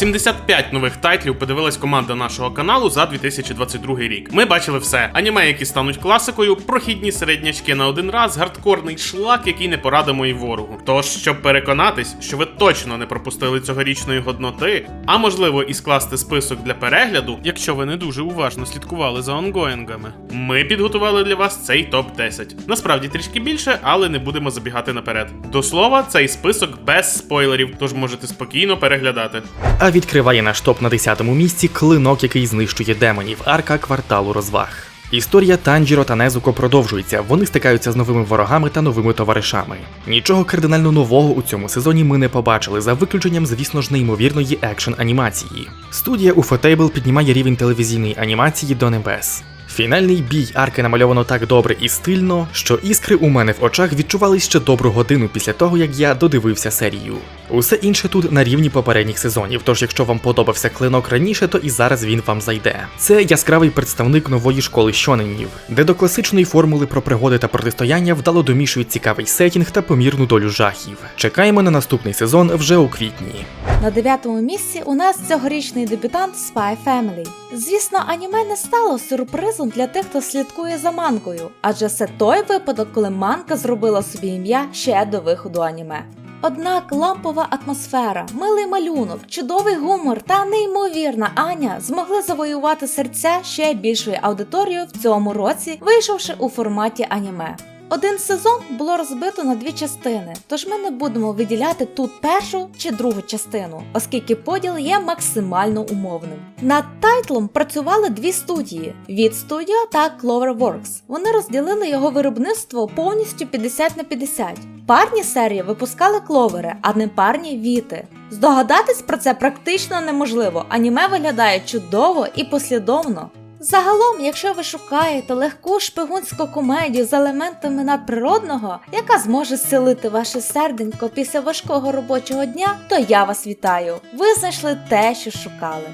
75 нових тайтлів подивилась команда нашого каналу за 2022 рік. Ми бачили все: аніме, які стануть класикою, прохідні середнячки на один раз, гардкорний шлак, який не порадимо і ворогу. Тож, щоб переконатись, що ви точно не пропустили цьогорічної годноти, а можливо і скласти список для перегляду, якщо ви не дуже уважно слідкували за онгоїнгами, ми підготували для вас цей топ 10. Насправді трішки більше, але не будемо забігати наперед. До слова, цей список без спойлерів, тож можете спокійно переглядати. А відкриває наш топ на 10-му місці клинок, який знищує демонів, арка кварталу розваг. Історія Танджіро та Незуко продовжується. Вони стикаються з новими ворогами та новими товаришами. Нічого кардинально нового у цьому сезоні ми не побачили, за виключенням, звісно ж, неймовірної екшн анімації. Студія Ufotable піднімає рівень телевізійної анімації до небес. Фінальний бій арки намальовано так добре і стильно, що іскри у мене в очах відчувались ще добру годину після того, як я додивився серію. Усе інше тут на рівні попередніх сезонів, тож якщо вам подобався клинок раніше, то і зараз він вам зайде. Це яскравий представник нової школи щоненів, де до класичної формули про пригоди та протистояння вдало домішують цікавий сетінг та помірну долю жахів. Чекаємо на наступний сезон вже у квітні. На дев'ятому місці у нас цьогорічний дебютант Spy Family. Звісно, аніме не стало сюрпризом для тих, хто слідкує за манкою, адже це той випадок, коли манка зробила собі ім'я ще до виходу аніме. Однак лампова атмосфера, милий малюнок, чудовий гумор та неймовірна Аня змогли завоювати серця ще більшої аудиторії в цьому році, вийшовши у форматі аніме. Один сезон було розбито на дві частини, тож ми не будемо виділяти тут першу чи другу частину, оскільки поділ є максимально умовним. Над тайтлом працювали дві студії: від Studio та Cloverworks. Вони розділили його виробництво повністю 50 на 50. Парні серії випускали кловери, а не парні віти. Здогадатись про це практично неможливо. Аніме виглядає чудово і послідовно. Загалом, якщо ви шукаєте легку шпигунську комедію з елементами надприродного, яка зможе зцілити ваше серденько після важкого робочого дня, то я вас вітаю. Ви знайшли те, що шукали.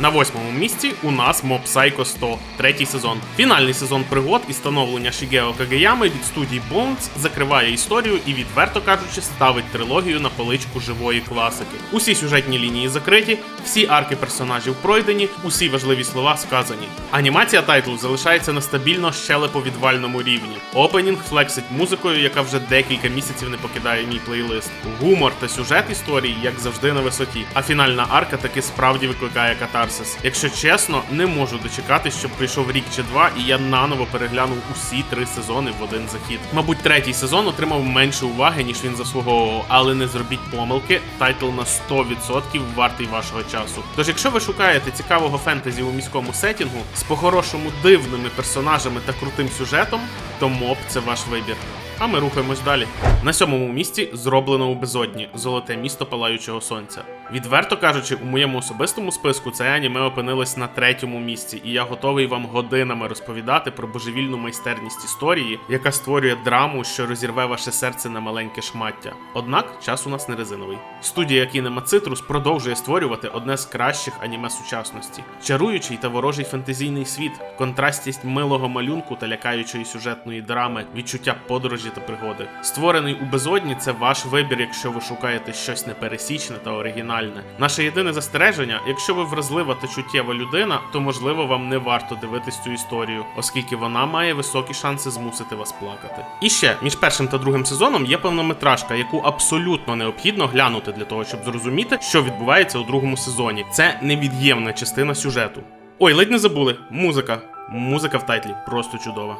На восьмому місці у нас Mob Psycho 100, третій сезон. Фінальний сезон пригод і становлення Шігео Кагеями від студії Bones закриває історію і, відверто кажучи, ставить трилогію на поличку живої класики. Усі сюжетні лінії закриті, всі арки персонажів пройдені, усі важливі слова сказані. Анімація тайтлу залишається на стабільно щелеповідвальному рівні. Опенінг флексить музикою, яка вже декілька місяців не покидає мій плейлист. Гумор та сюжет історії, як завжди, на висоті. А фінальна арка таки справді викликає катарсис. Якщо чесно, не можу дочекатись, щоб прийшов рік чи два, і я наново переглянув усі три сезони в один захід. Мабуть, третій сезон отримав менше уваги, ніж він заслуговував, але не зробіть помилки. Тайтл на 100% вартий вашого часу. Тож, якщо ви шукаєте цікавого фентезі у міському сетінгу з по-хорошому дивними персонажами та крутим сюжетом, то моб це ваш вибір. А ми рухаємось далі. На сьомому місці зроблено у безодні золоте місто палаючого сонця. Відверто кажучи, у моєму особистому списку це аніме опинилось на третьому місці, і я готовий вам годинами розповідати про божевільну майстерність історії, яка створює драму, що розірве ваше серце на маленьке шмаття. Однак час у нас не резиновий. Студія Kinema Citrus продовжує створювати одне з кращих аніме сучасності, чаруючий та ворожий фентезійний світ, контрастість милого малюнку та лякаючої сюжетної драми, відчуття подорожі та пригоди. Створений у безодні це ваш вибір, якщо ви шукаєте щось непересічне та оригінальне. Наше єдине застереження: якщо ви вразлива та чуттєва людина, то можливо вам не варто дивитись цю історію, оскільки вона має високі шанси змусити вас плакати. І ще між першим та другим сезоном є повнометражка, яку абсолютно необхідно глянути для того, щоб зрозуміти, що відбувається у другому сезоні. Це невід'ємна частина сюжету. Ой, ледь не забули. Музика. Музика в тайтлі просто чудова.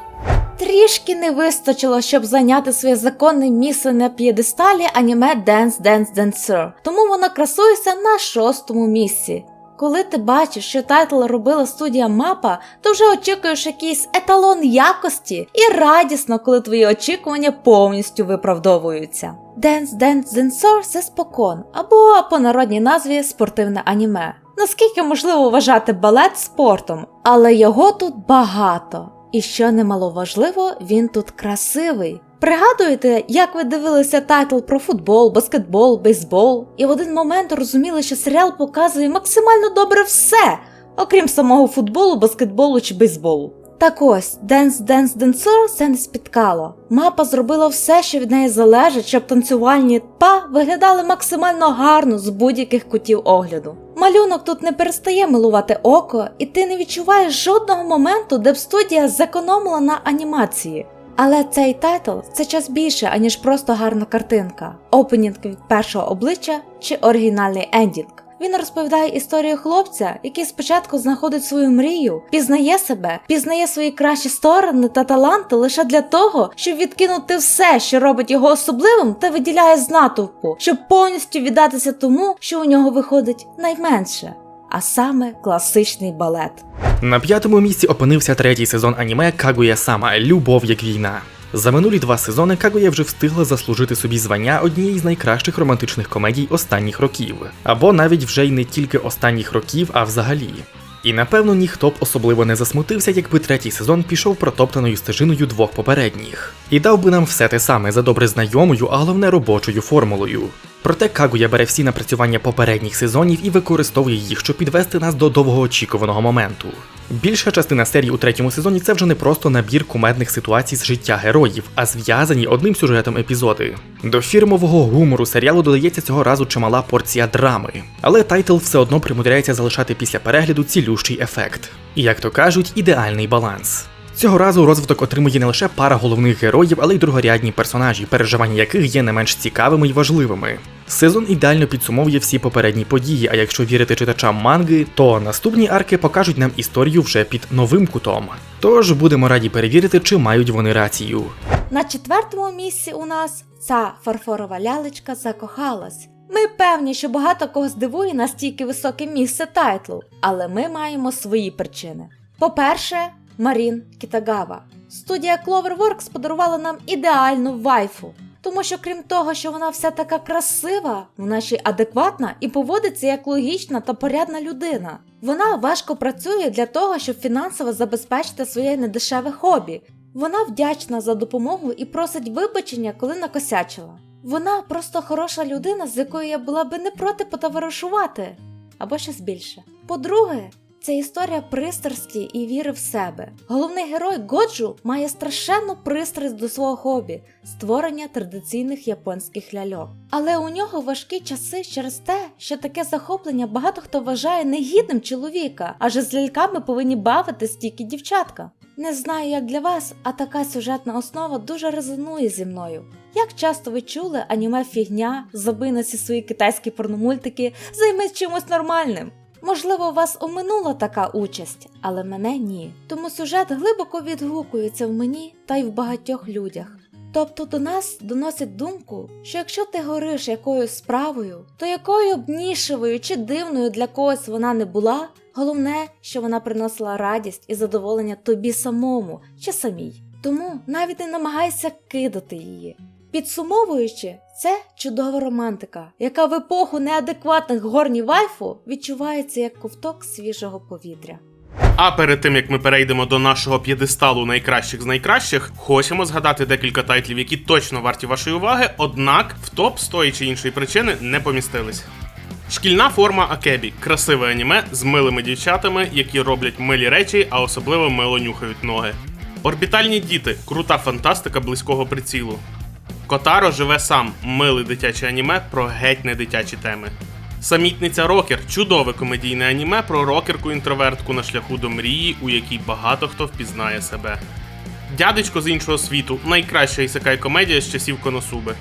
Трішки не вистачило, щоб зайняти своє законне місце на п'єдесталі аніме Dance Dance Dancer, тому воно красується на шостому місці. Коли ти бачиш, що тайтл робила студія Мапа, то вже очікуєш якийсь еталон якості і радісно, коли твої очікування повністю виправдовуються. Dance Dance Dancer – це спокон, або по народній назві спортивне аніме. Наскільки можливо вважати балет спортом, але його тут багато. І що немаловажливо, він тут красивий. Пригадуєте, як ви дивилися тайтл про футбол, баскетбол, бейсбол, і в один момент розуміли, що серіал показує максимально добре все, окрім самого футболу, баскетболу чи бейсболу. Так ось, Денс Денс Денсур це не спіткало. Мапа зробила все, що від неї залежить, щоб танцювальні па виглядали максимально гарно з будь-яких кутів огляду. Малюнок тут не перестає милувати око, і ти не відчуваєш жодного моменту, де б студія зекономила на анімації. Але цей тайтл це час більше, аніж просто гарна картинка, опенінг від першого обличчя чи оригінальний ендінг. Він розповідає історію хлопця, який спочатку знаходить свою мрію, пізнає себе, пізнає свої кращі сторони та таланти лише для того, щоб відкинути все, що робить його особливим та виділяє з натовпу, щоб повністю віддатися тому, що у нього виходить найменше, а саме класичний балет. На п'ятому місці опинився третій сезон аніме Кагуя Сама Любов як війна. За минулі два сезони Кагуя вже встигла заслужити собі звання однієї з найкращих романтичних комедій останніх років, або навіть вже й не тільки останніх років, а взагалі. І напевно ніхто б особливо не засмутився, якби третій сезон пішов протоптаною стежиною двох попередніх, і дав би нам все те саме за добре знайомою, а головне робочою формулою. Проте Кагуя бере всі напрацювання попередніх сезонів і використовує їх, щоб підвести нас до довгоочікуваного моменту. Більша частина серій у третьому сезоні це вже не просто набір кумедних ситуацій з життя героїв, а зв'язані одним сюжетом епізоди. До фірмового гумору серіалу додається цього разу чимала порція драми, але тайтл все одно примудряється залишати після перегляду цілющий ефект. І як то кажуть, ідеальний баланс. Цього разу розвиток отримує не лише пара головних героїв, але й другорядні персонажі, переживання яких є не менш цікавими й важливими. Сезон ідеально підсумовує всі попередні події, а якщо вірити читачам манги, то наступні арки покажуть нам історію вже під новим кутом. Тож будемо раді перевірити, чи мають вони рацію. На четвертому місці у нас ця фарфорова лялечка закохалась. Ми певні, що багато кого здивує настільки високе місце тайтлу, але ми маємо свої причини. По-перше, Марін Кітагава. Студія Cloverworks подарувала нам ідеальну вайфу. Тому що крім того, що вона вся така красива, вона ще й адекватна і поводиться як логічна та порядна людина. Вона важко працює для того, щоб фінансово забезпечити своє недешеве хобі. Вона вдячна за допомогу і просить вибачення, коли накосячила. Вона просто хороша людина, з якою я була би не проти потоваришувати або щось більше. По-друге, це історія пристрасті і віри в себе. Головний герой Годжу має страшенну пристрасть до свого хобі створення традиційних японських ляльок. Але у нього важкі часи через те, що таке захоплення багато хто вважає негідним чоловіка, адже з ляльками повинні бавитись тільки дівчатка. Не знаю, як для вас, а така сюжетна основа дуже резонує зі мною. Як часто ви чули аніме фігня, забий на ці свої китайські порномультики, займись чимось нормальним. Можливо, вас оминула така участь, але мене ні. Тому сюжет глибоко відгукується в мені та й в багатьох людях. Тобто до нас доносить думку, що якщо ти гориш якоюсь справою, то якою б нішевою чи дивною для когось вона не була, головне, що вона приносила радість і задоволення тобі самому чи самій. Тому навіть не намагайся кидати її. Підсумовуючи, це чудова романтика, яка в епоху неадекватних горні вайфу відчувається як ковток свіжого повітря. А перед тим як ми перейдемо до нашого п'єдесталу найкращих з найкращих, хочемо згадати декілька тайтлів, які точно варті вашої уваги, однак в топ з тої чи іншої причини не помістились. Шкільна форма Акебі красиве аніме з милими дівчатами, які роблять милі речі, а особливо мило нюхають ноги. Орбітальні діти крута фантастика близького прицілу. Котаро живе сам миле дитяче аніме про геть не дитячі теми. Самітниця Рокер чудове комедійне аніме про рокерку-інтровертку на шляху до мрії, у якій багато хто впізнає себе. Дядечко з іншого світу найкраща ісекай комедія з часів Коносуби.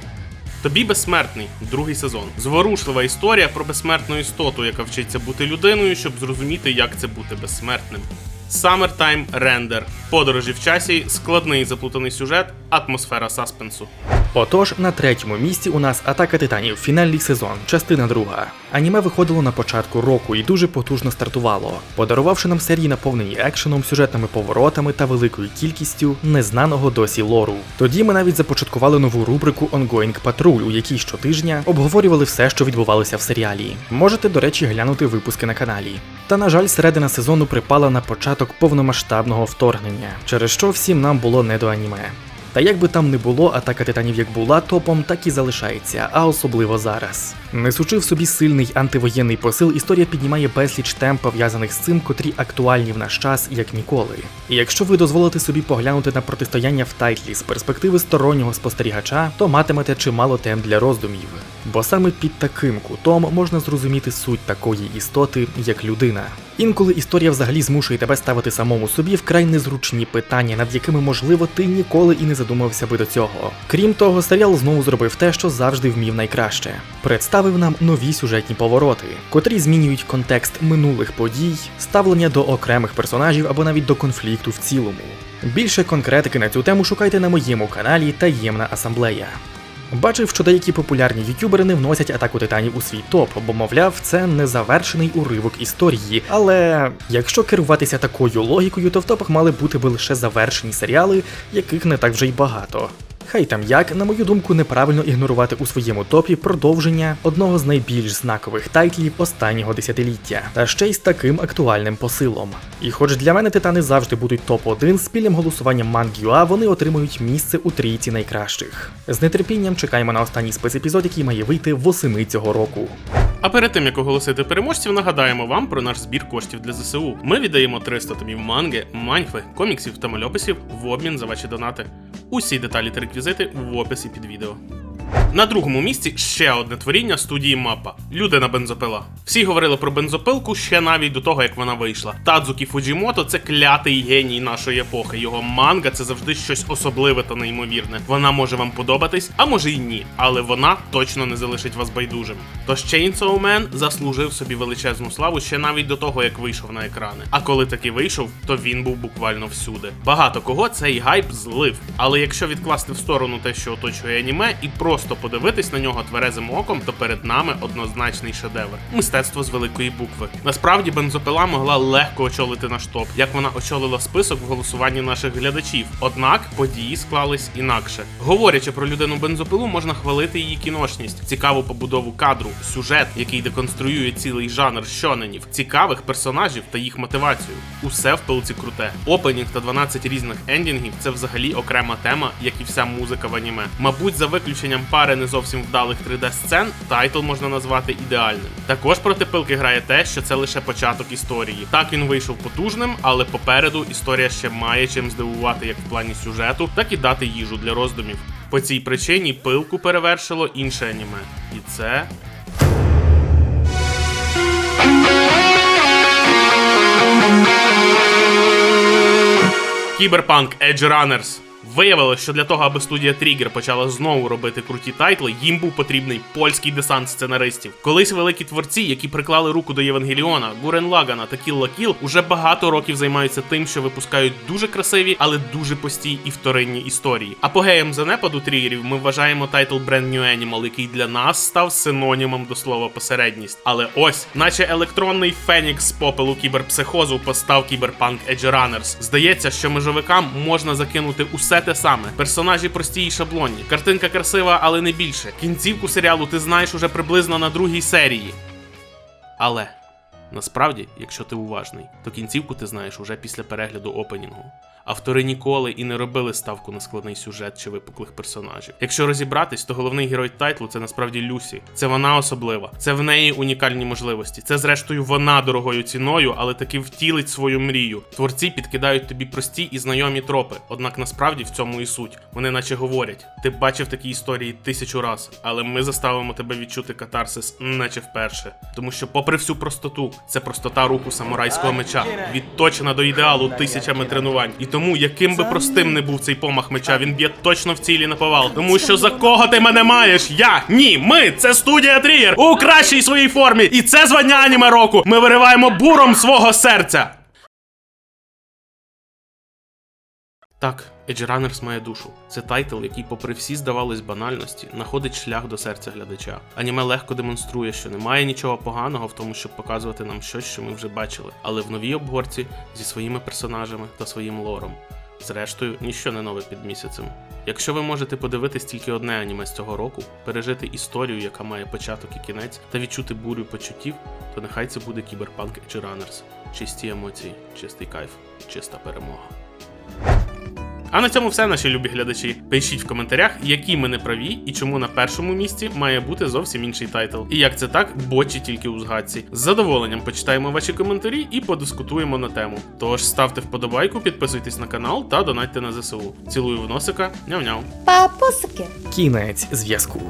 Тобі безсмертний, другий сезон. Зворушлива історія про безсмертну істоту, яка вчиться бути людиною, щоб зрозуміти, як це бути безсмертним. Summertime Render. Подорожі в часі, складний заплутаний сюжет, атмосфера саспенсу. Отож, на третьому місці у нас Атака Титанів, фінальний сезон, частина друга. Аніме виходило на початку року і дуже потужно стартувало, подарувавши нам серії наповнені екшеном, сюжетними поворотами та великою кількістю незнаного досі лору. Тоді ми навіть започаткували нову рубрику Ongoing Patrol, у якій щотижня обговорювали все, що відбувалося в серіалі. Можете, до речі, глянути випуски на каналі. Та на жаль, середина сезону припала на початок повномасштабного вторгнення, через що всім нам було не до аніме. Та як би там не було, атака титанів як була топом, так і залишається, а особливо зараз. Несучи в собі сильний антивоєнний посил, історія піднімає безліч тем, пов'язаних з цим, котрі актуальні в наш час як ніколи. І якщо ви дозволите собі поглянути на протистояння в тайтлі з перспективи стороннього спостерігача, то матимете чимало тем для роздумів. Бо саме під таким кутом можна зрозуміти суть такої істоти, як людина. Інколи історія взагалі змушує тебе ставити самому собі вкрай незручні питання, над якими, можливо, ти ніколи і не задумався би до цього. Крім того, серіал знову зробив те, що завжди вмів найкраще. Представив нам нові сюжетні повороти, котрі змінюють контекст минулих подій, ставлення до окремих персонажів або навіть до конфлікту в цілому. Більше конкретики на цю тему шукайте на моєму каналі Таємна асамблея. Бачив, що деякі популярні ютубери не вносять атаку титанів у свій топ, бо, мовляв, це незавершений уривок історії. Але якщо керуватися такою логікою, то в топах мали бути би лише завершені серіали, яких не так вже й багато. Хай там як, на мою думку, неправильно ігнорувати у своєму топі продовження одного з найбільш знакових тайтлів останнього десятиліття, та ще й з таким актуальним посилом. І хоч для мене титани завжди будуть топ-1, спільним голосуванням Мангюа вони отримують місце у трійці найкращих. З нетерпінням чекаємо на останній спецепізод, який має вийти восени цього року. А перед тим як оголосити переможців, нагадаємо вам про наш збір коштів для ЗСУ. Ми віддаємо 300 томів манги, маньхви, коміксів та мальописів в обмін за ваші донати. Усі деталі та в описі під відео. На другому місці ще одне творіння студії Мапа Людина бензопила. Всі говорили про бензопилку ще навіть до того, як вона вийшла. Тадзукі Фуджімото це клятий геній нашої епохи. Його манга це завжди щось особливе та неймовірне. Вона може вам подобатись, а може й ні, але вона точно не залишить вас байдужим. Тож Chainsaw Man заслужив собі величезну славу ще навіть до того, як вийшов на екрани. А коли таки вийшов, то він був буквально всюди. Багато кого цей гайп злив. Але якщо відкласти в сторону те, що оточує аніме, і просто подивитись на нього тверезим оком, то перед нами однозначний шедевр. Мистецтво з великої букви. Насправді бензопила могла легко очолити наш топ, як вона очолила список в голосуванні наших глядачів. Однак події склались інакше. Говорячи про людину бензопилу, можна хвалити її кіношність, цікаву побудову кадру, сюжет, який деконструює цілий жанр щоненів, цікавих персонажів та їх мотивацію. Усе в пилці круте. Опенінг та 12 різних ендінгів це взагалі окрема тема, як і вся музика в аніме. Мабуть, за виключенням пари не зовсім вдалих 3D сцен, тайтл можна назвати ідеальним. Також проти пилки грає те, що це лише початок історії. Так він вийшов потужним, але попереду історія ще має чим здивувати як в плані сюжету, так і дати їжу для роздумів. По цій причині пилку перевершило інше аніме. І це Кіберпанк Edge Runners. Виявилось, що для того, аби студія Trigger почала знову робити круті тайтли, їм був потрібний польський десант сценаристів. Колись великі творці, які приклали руку до Євангеліона, Гурен Лагана та Кілла Кіл, уже багато років займаються тим, що випускають дуже красиві, але дуже пості і вторинні історії. Апогеєм занепаду тригерів ми вважаємо тайтл Brand New Animal, який для нас став синонімом до слова посередність. Але ось, наче електронний фенікс з попелу кіберпсихозу, постав кіберпанк Edge Runners. Здається, що межовикам можна закинути усе те саме. Персонажі прості і шаблонні. Картинка красива, але не більше. Кінцівку серіалу ти знаєш уже приблизно на другій серії. Але насправді, якщо ти уважний, то кінцівку ти знаєш уже після перегляду опенінгу. Автори ніколи і не робили ставку на складний сюжет чи випуклих персонажів. Якщо розібратись, то головний герой тайтлу це насправді Люсі. Це вона особлива, це в неї унікальні можливості. Це, зрештою, вона дорогою ціною, але таки втілить свою мрію. Творці підкидають тобі прості і знайомі тропи. Однак насправді в цьому і суть. Вони наче говорять: ти бачив такі історії тисячу раз, але ми заставимо тебе відчути катарсис, наче вперше. Тому що, попри всю простоту, це простота руху самурайського меча, відточена до ідеалу тисячами тренувань. І тому, яким би простим не був цей помах меча, він б'є точно в цілі на повал. Тому що за кого ти мене маєш? Я ні, ми це студія Трієр у кращій своїй формі. І це звання аніме року. Ми вириваємо буром свого серця. Так, Edge Runners має душу. Це тайтл, який, попри всі, здавалось, банальності, знаходить шлях до серця глядача. Аніме легко демонструє, що немає нічого поганого в тому, щоб показувати нам щось, що ми вже бачили, але в новій обгорці зі своїми персонажами та своїм лором. Зрештою, ніщо не нове під місяцем. Якщо ви можете подивитись тільки одне аніме з цього року, пережити історію, яка має початок і кінець, та відчути бурю почуттів, то нехай це буде кіберпанк Edge Runners. Чисті емоції, чистий кайф, чиста перемога. А на цьому все, наші любі глядачі. Пишіть в коментарях, які ми не праві і чому на першому місці має бути зовсім інший тайтл. І як це так, бочі тільки у згадці. З задоволенням почитаємо ваші коментарі і подискутуємо на тему. Тож ставте вподобайку, підписуйтесь на канал та донатьте на ЗСУ. Цілую в носика, няв-няв. Папусики! Кінець зв'язку.